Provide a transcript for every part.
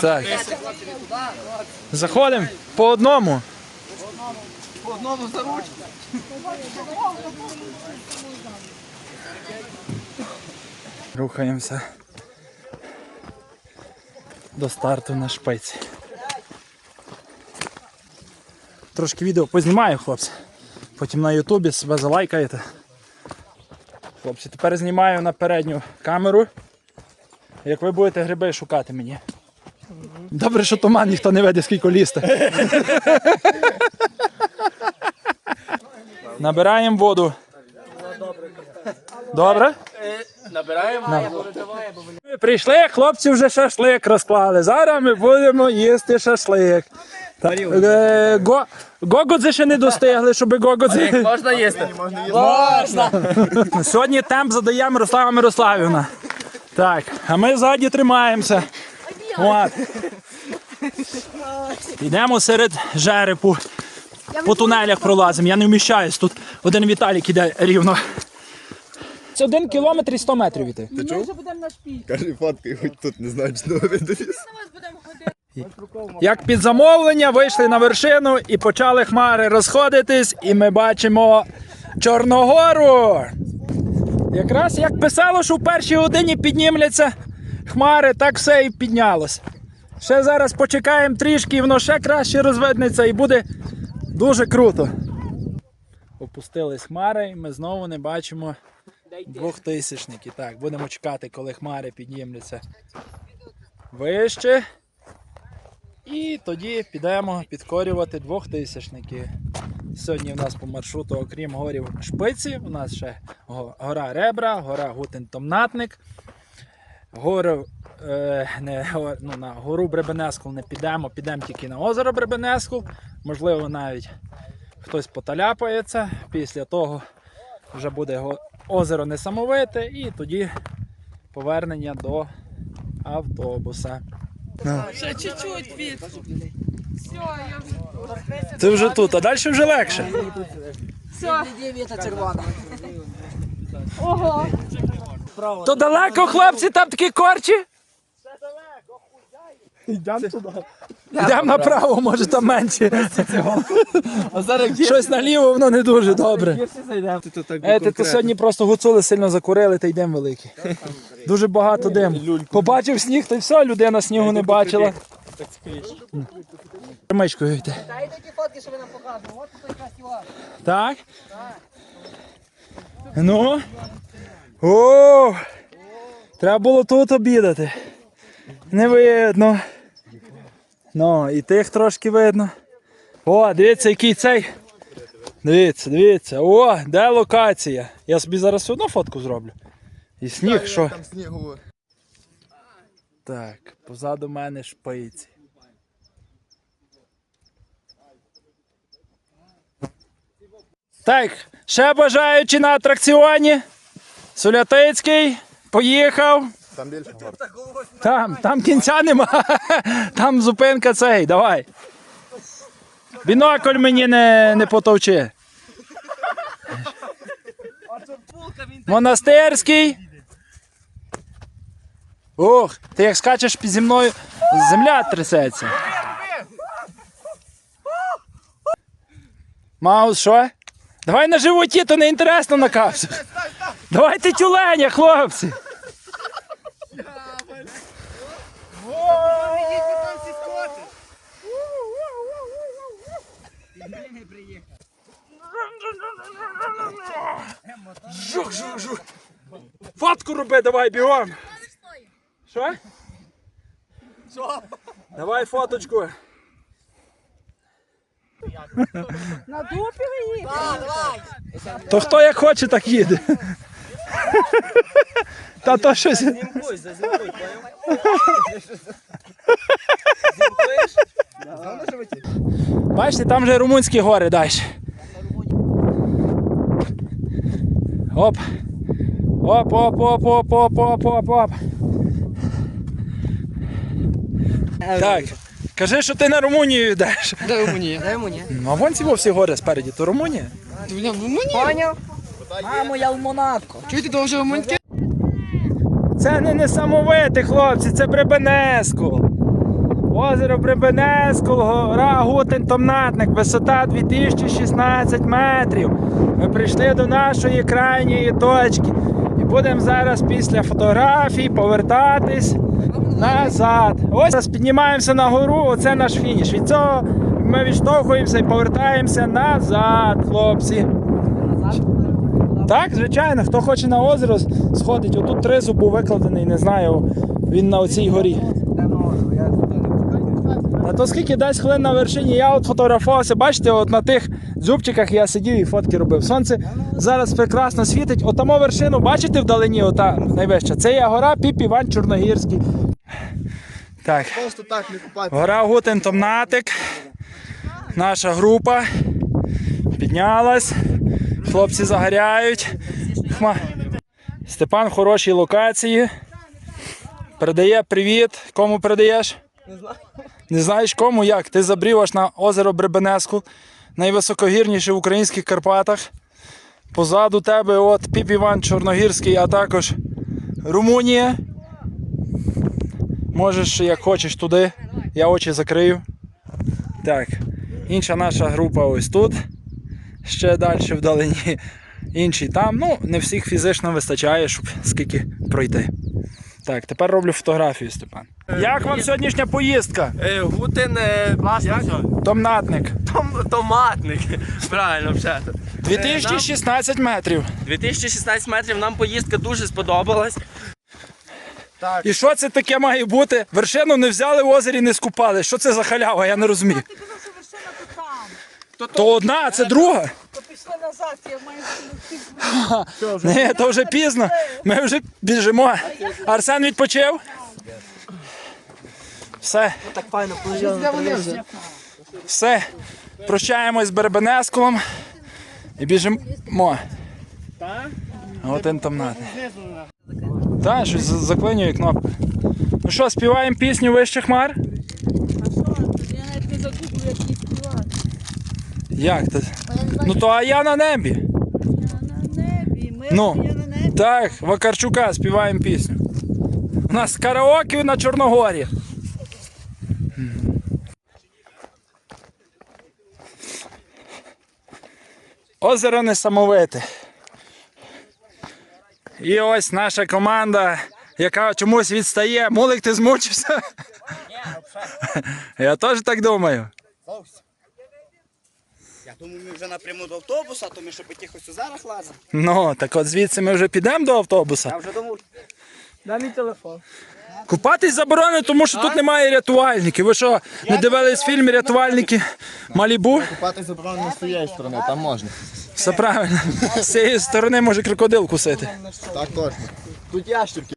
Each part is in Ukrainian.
Так. Заходимо по одному. По одному за ручку. Рухаємося до старту на шпиці. Трошки відео познімаю, хлопці. Потім на Ютубі себе залайкаєте. Хлопці, тепер знімаю на передню камеру. Як ви будете гриби шукати мені. Добре, що туман ніхто не веде, скільки лізти. Набираємо воду. Добре? Набираємо. Ми прийшли, хлопці вже шашлик розклали. Зараз ми будемо їсти шашлик. Та, е, го, гогодзи ще не достигли, щоб гогодзи. Можна їсти? Сьогодні темп задає Мирослава Мирославівна. Так, а ми ззаді тримаємося. От. Йдемо серед жерепу. По тунелях пролазимо. Я не вміщаюсь. Тут один Віталік іде рівно. Це один кілометр і 100 метрів іти. Ми вже будемо на шпіль. Кажи фоткай, хоч тут не знаю, чи ходити. Як під замовлення вийшли на вершину і почали хмари розходитись, і ми бачимо Чорногору. Якраз як писало, що в першій годині піднімляться хмари, так все і піднялось. Ще зараз почекаємо трішки, і воно ще краще розвиднеться і буде дуже круто. Опустились хмари, і ми знову не бачимо двохтисячники. Так, будемо чекати, коли хмари піднімляться вище. І тоді підемо підкорювати двохтисячники. Сьогодні в нас по маршруту, окрім горів Шпиці, у нас ще гора Ребра, гора Гутен-Томнатник. Гору, е, не, ну, на гору Бребенескул не підемо, підемо тільки на озеро Бребенескул. Можливо, навіть хтось поталяпається. Після того вже буде озеро несамовите і тоді повернення до автобуса. Ще чуть-чуть від. Все, я вже. Ти вже тут, а далі вже легше. Все. Ого. То далеко, хлопці, там такі корчі? Йдемо туди. Йдемо направо, може там менше. А зараз Щось наліво, воно не дуже добре. Ти Е, ти то сьогодні просто гуцули сильно закурили, та йдемо великий. Дуже багато диму. Побачив сніг, то й все, людина снігу не бачила. Так. Римичкою йде. Та й такі фотки, що ви нам показували. От тут якраз його. Так? Ну. О! Треба було тут обідати. Не видно. Ну, і тих трошки видно. О, дивіться, який цей. Дивіться, дивіться. О, де локація. Я собі зараз одно фотку зроблю. І сніг, що? Там снігу. Так, позаду мене шпиці. Так, ще бажаючи на атракціоні. Солятицький поїхав. Там більше гор. Там, там кінця нема. Там зупинка цей, давай. Бінокль мені не, не потовчи. Монастирський. Ух, ти як скачеш під зі мною, земля трясеться. Маус, що? Давай на животі, то не інтересно на капсу. Давайте тюленя, хлопці. Жух, жух, жух. Фотку роби, давай бігом. Що? Що? Давай фоточку. На дупі ви їдете? То хто як хоче, так їде. Та то щось. Бачите, там вже румунські гори далі. Оп. Оп, оп, оп, оп, оп, оп, оп, оп. Так. Кажи, що ти на Румунію йдеш. Де Румунія? Дай мені. Ну, а вон ці всі гори спереді, то Румунія. Поняв? Мамо, я в Монако. Чуєте, то вже Румунське? Це не несамовите, хлопці, це Бребенеску. Озеро Бребенецького, гора Гутин Томнатник, висота 2016 метрів. Ми прийшли до нашої крайньої точки. І будемо зараз після фотографій повертатись назад. Ось зараз піднімаємося на гору, оце наш фініш. Від цього ми відштовхуємося і повертаємося назад, хлопці. Так, звичайно, хто хоче на озеро сходить. Отут тризуб був викладений, не знаю, він на оцій горі. А то скільки дасть хвилин на вершині, я от фотографувався, бачите, от на тих дзюбчиках я сидів і фотки робив. Сонце зараз прекрасно світить. Отамо вершину, бачите вдалині, ота найвища. Це є гора Піп Іван Чорногірський. Так. Просто так не купати. Гора Гутен Томнатик. Наша група піднялась. Хлопці загоряють. Хма. Степан в хорошій локації. Передає привіт. Кому передаєш? Не знаю. Не знаєш кому? Як? Ти забрів аж на озеро Бребенеску, найвисокогірніше в українських Карпатах. Позаду тебе от Піп Іван Чорногірський, а також Румунія. Можеш, як хочеш, туди. Я очі закрию. Так. Інша наша група ось тут. Ще далі вдалині. Інший там. Ну, не всіх фізично вистачає, щоб скільки пройти. Так, тепер роблю фотографію, Степан. Як вам сьогоднішня поїздка? Е, Гутин, е, як? Томнатник. Том, томатник. Правильно, вже. 2016 метрів. 2016 метрів нам поїздка дуже сподобалась. І що це таке має бути? Вершину не взяли в озері, не скупали. Що це за халява? Я не розумію. Ти казав, що вершина то. То одна, а це друга. То пішли назад, я маю. Ні, то вже пізно. Ми вже біжимо. Арсен відпочив. Все, Так файно поїжджали. все. Прощаємось з Бербенескулом і біжимо. Один там надо. Так, щось заклинює кнопку. Ну що, співаємо пісню вище хмар? А що? Я навіть не загублю, як її співати. Як це? Ну то а я на небі. Я на небі, ми Ну. я на небі. Так, Вакарчука співаємо пісню. У нас караоке на Чорногорі. Озеро несамовите. І ось наша команда, яка чомусь відстає. Мулик, ти змучився? Я теж так думаю. Я думаю, ми вже напряму до автобуса, то ми що потихо зараз лазимо. Ну, так от звідси ми вже підемо до автобуса. Я вже думав, Дай мій телефон. Купатись заборонено, тому що тут немає рятувальників. Ви що, не дивились фільм Рятувальники Малібу? Купати заборонено з цієї сторони, там можна. Все правильно. З цієї сторони може крокодил кусити. Так точно. Тут ящерки.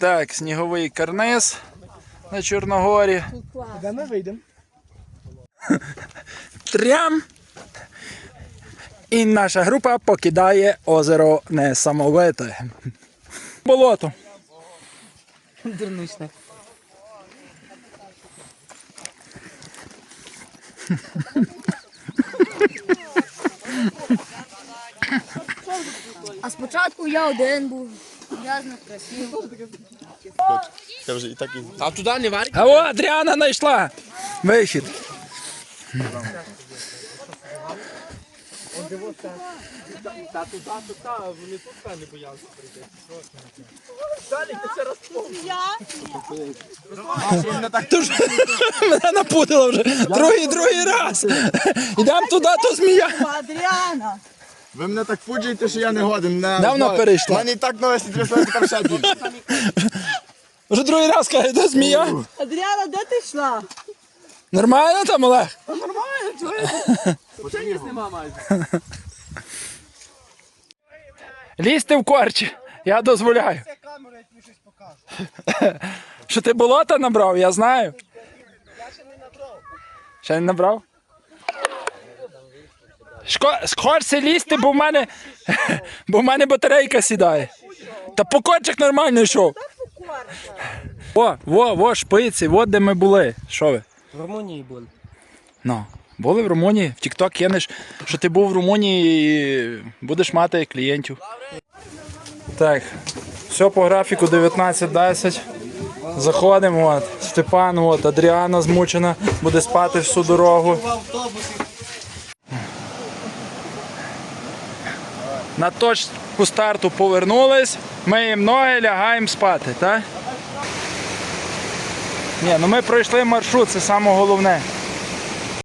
Так, сніговий карниз на Чорногорі. Де ми вийдемо? Трям. І наша група покидає озеро несамовите. Болото. Дурничне. А спочатку я один був. Грязно, красиво. Це вже і так і. А туди не варить? А о, Адріана знайшла. Вихід. Та туди, та, вони тут не боялися прийти. Тож, мене напудило вже. Другий, другий раз. Ідемо туди, то змія. Адріана. Ви мене так пуджуєте, що я не годен. Давно перейшла. Мене і так ноги трясли, там ще більше. Вже другий раз каже, де змія. Адріана, де ти йшла? Нормально там, Олег? Взагалі нема майже. Лізьте в корчі. Я дозволяю. Що ти болота набрав, я знаю. Я Ще не набрав? Шко- Скорше лізти, бо в мене, бо в мене батарейка сідає. Та по корчах нормально йшов. О, во, во, шпиці, от де ми були. Що ви? В Румунії були. Ну, були в Румунії, в Тік-Ток кинеш, що ти був в Румунії і будеш мати клієнтів. Так, все по графіку 19.10. Заходимо, от. Степан, от, Адріана змучена, буде спати всю дорогу. На точку старту повернулись, миємо ноги, лягаємо спати, так? Ні, ну ми пройшли маршрут, це саме головне.